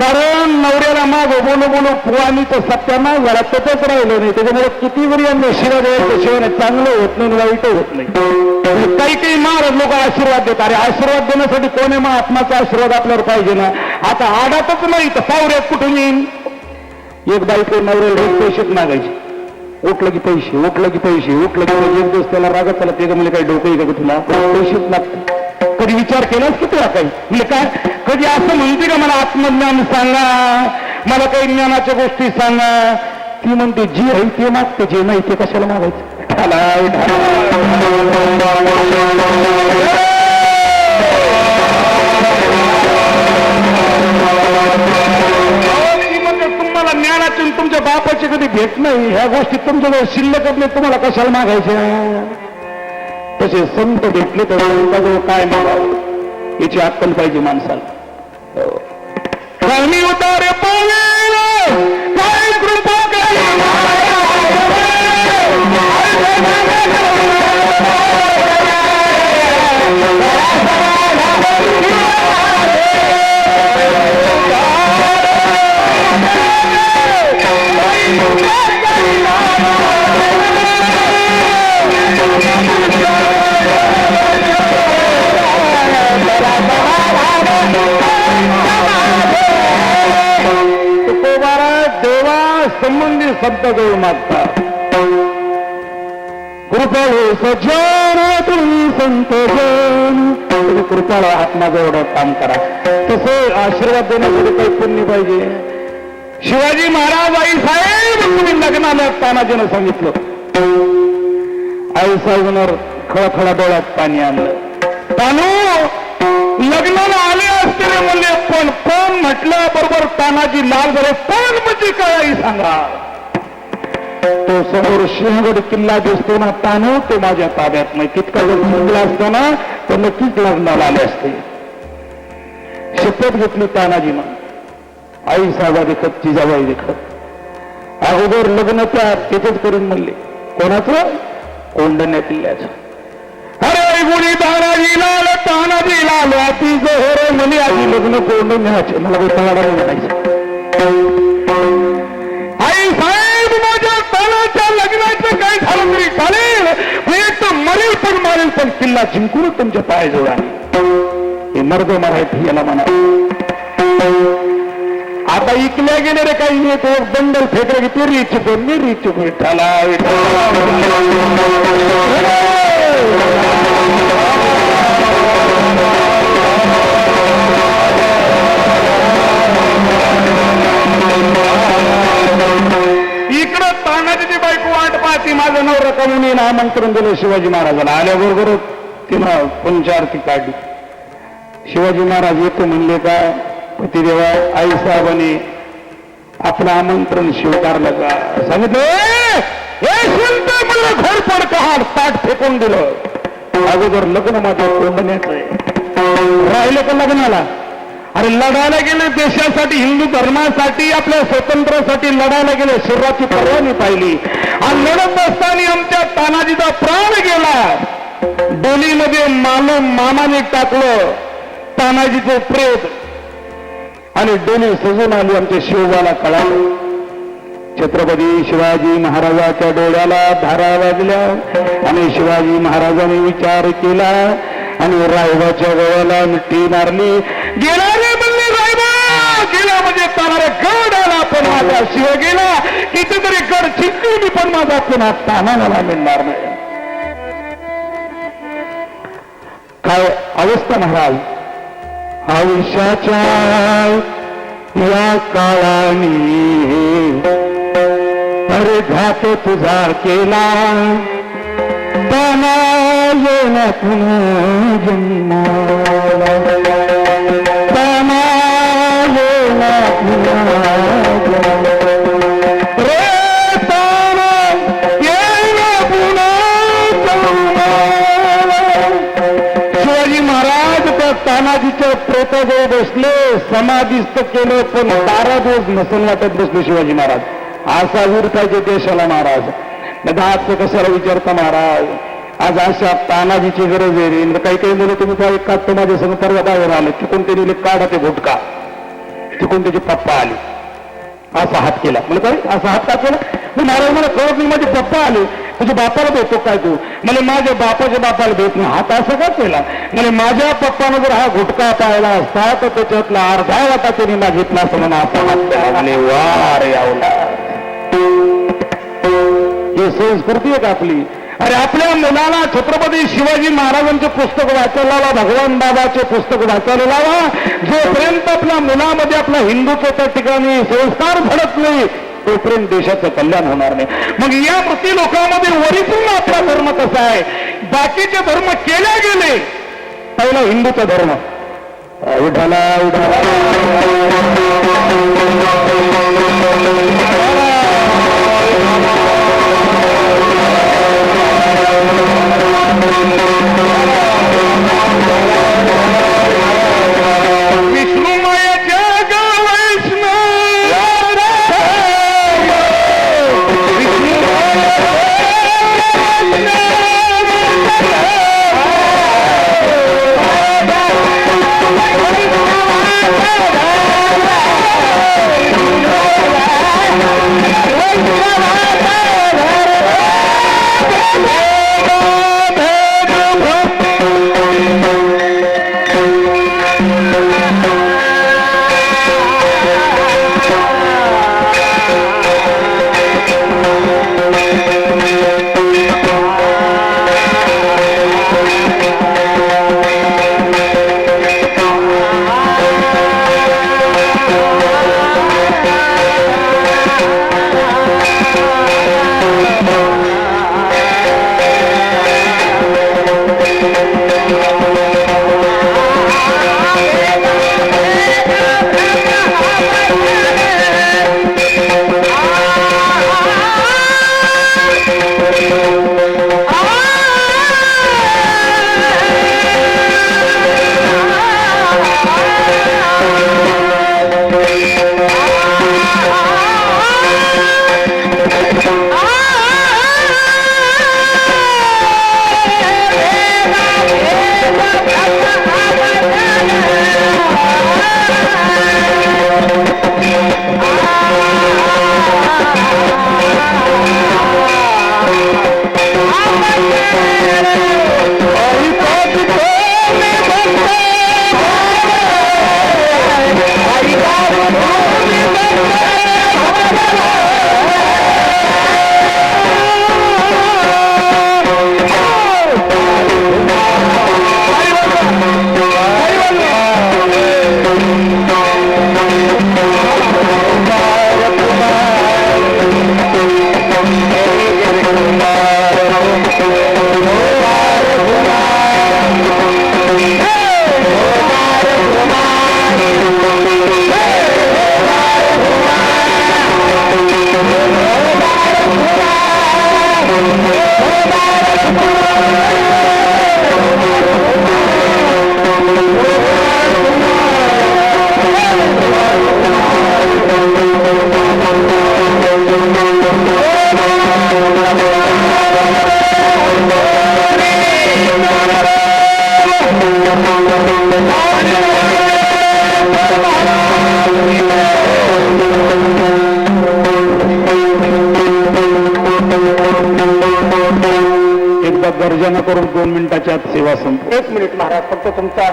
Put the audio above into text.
कारण नवऱ्याला माग बोलू बोलू पुवानी तर सत्याना झाला तसंच राहिलं नाही. त्याच्यामुळे किती वरी यांनी शिवा द्यायचं शिवाय चांगलं होत नाही वाईट होत नाही. काही काही महाराज लोक आशीर्वाद देतात. अरे आशीर्वाद देण्यासाठी कोणी महात्माचा आशीर्वाद आपल्यावर पाहिजे ना? आता आडातच नाही तर पावऱ्यात कुठून येईन? एक बाईक नवऱ्याला रोज पैसेच मागायचे. उठलं की पैसे उठलं की पैसे उठलं की एक दिवस त्याला रागत त्याला ते म्हणजे काही डोकं का तुला? पैसेच लागतात. कधी विचार केलास की तुला काही. म्हणजे काय? कधी असं म्हणते का मला आत्मज्ञान सांगा मला काही ज्ञानाच्या गोष्टी सांगा. ती म्हणते जी आहे ते मागते जे नाही ते कशाला मागायचं? ढालाय, म्हणते, तुम्हाला ज्ञानाची तुमच्या बापाची कधी भेट नाही. ह्या गोष्टी तुमच्याजवळ शिल्लक नाही तुम्हाला कशाला मागायच्या? तसे संत भेटले तर संताजवळ काय मागावं याची अक्कल पाहिजे माणसाला. हो. उतारे पावे! देव मागतात कृपळ सज्जन तुम्ही संत जन. तुम्ही कृपळ आत्माजवळ काम करा. तसं आशीर्वाद देण्यासाठी काही पुण्य पाहिजे. शिवाजी महाराज आई साहेब तुम्ही लग्नाला तानाजीनं सांगितलं. आई साहेबांवर खळखळा डोळ्यात पाणी आणलं. तानू लग्नाला आले असते रे म्हणले पण कोण म्हटलं बरोबर तानाजी लाल झाले. पण म्हणजे काय आई सांगा. तो समोर सिंहगड किल्ला दिसतो ना तानू तो माझ्या ताब्यात नाही. तितका जर जिंकला असतो ना तर नक्कीच लग्नाला आले असते. शपथ घेतली तानाजीनं आई साहेबा देखत जिजाबाई देखत. अगोदर लग्न त्या तिथेच करून म्हणले कोणाचं? कोंडण्या किल्ल्याचं अरे गुणी तानाजी लाल तानाजी लाल अति जोहर म्हणे आधी लग्न कोंडण्याचे मला काही म्हणायचं पण मारेल पण किल्ला जिंकून तुमच्या पायाजवळ आहे. हे मर्द मराठी याला म्हणा. आता इकल्या गेलेले काही नाही तो बंडल फेकले की ते रीच मी रीच विठ्ठला इकडं माझं नवरा कमून येईन आमंत्रण दिलं शिवाजी महाराजाला. आल्याबरोबर तिनं पंचारती काढली. शिवाजी महाराज येतो म्हणले का पतिदेवा आई साहेबाने आपलं आमंत्रण स्वीकारलं का? सांगितलं "ए, म्हणलं घर कहाड ताट फेकून दिलं. अगोदर लग्न माझ्या कोंबण्याचं आहे. राहिलं का लग्नाला? अरे लढायला गेले देशासाठी हिंदू धर्मासाठी आपल्या स्वातंत्र्यासाठी लढायला गेले. शरीराची पर्वानी पाहिली. आणि लढत असताना आमच्या तानाजीचा प्राण गेला. डोलीमध्ये मानव मामाने टाकलं तानाजीचे प्रेत. आणि डोली सजून आली आमच्या शिवबाला कळालं. छत्रपती शिवाजी महाराजाच्या डोळ्याला धारा वाजल्या. आणि शिवाजी महाराजांनी विचार केला. आणि रायबाच्या गळ्याला मिठी मारली. गेला गेला म्हणजे तानाला गड आला पण माझा शिव गेला. कितीतरी गड चिंकली पण माझा पुन्हा ताना मला मिळणार नाही. काय अवस्था महाराज? आयुष्याच्या या काळाने अरे घात तुझा केला. त्यांना येणं पुन्हा जन्माला. समाधीस्त केलं पण बारा दिवस नसन वाटत बसले शिवाजी महाराज. असा वीर पाहिजे देशाला महाराज. दहाचं कशाला विचारता महाराज? आज अशा तानाजीची गरज आहे काही काही मुलं तुम्ही काय का माझ्या संग परवा बाहेर आले. ते त्यांनी काढा ते घोटका तिकून त्याचे पप्पा आले. असा हात केला. म्हणजे काय? असा हात का केला? मग महाराज मला कळत नाही माझे पप्पा आले. तुझ्या बापाला भेटतो काय तू? म्हणजे माझ्या बापाच्या बापाला भेट नाही. हात असं का केला. म्हणजे माझ्या पप्पानं जर हा गुटखा पाहिला असता तर त्याच्यातला अर्धा वाटा त्यांनी मागितला असं म्हणा आपण म्हणे ही संस्कृती आहे का आपली? अरे आपल्या मुलाला छत्रपती शिवाजी महाराजांचे पुस्तक वाचायला लावा भगवान बाबाचे पुस्तक वाचायला लावा. जोपर्यंत आपल्या मुलामध्ये आपला हिंदूचं त्या ठिकाणी संस्कार घडत नाही तोपर्यंत देशाचं कल्याण होणार नाही. मग या प्रति लोकांमध्ये वरिपूर्ण आपला धर्म कसा आहे? बाकीचे धर्म केले गेले. पहिला हिंदूचा धर्म. उठाला विष्णुमय गर्जना करून दोन मिनिटाच्या आत सेवा संप एक मिनिट महाराज फक्त तुमचा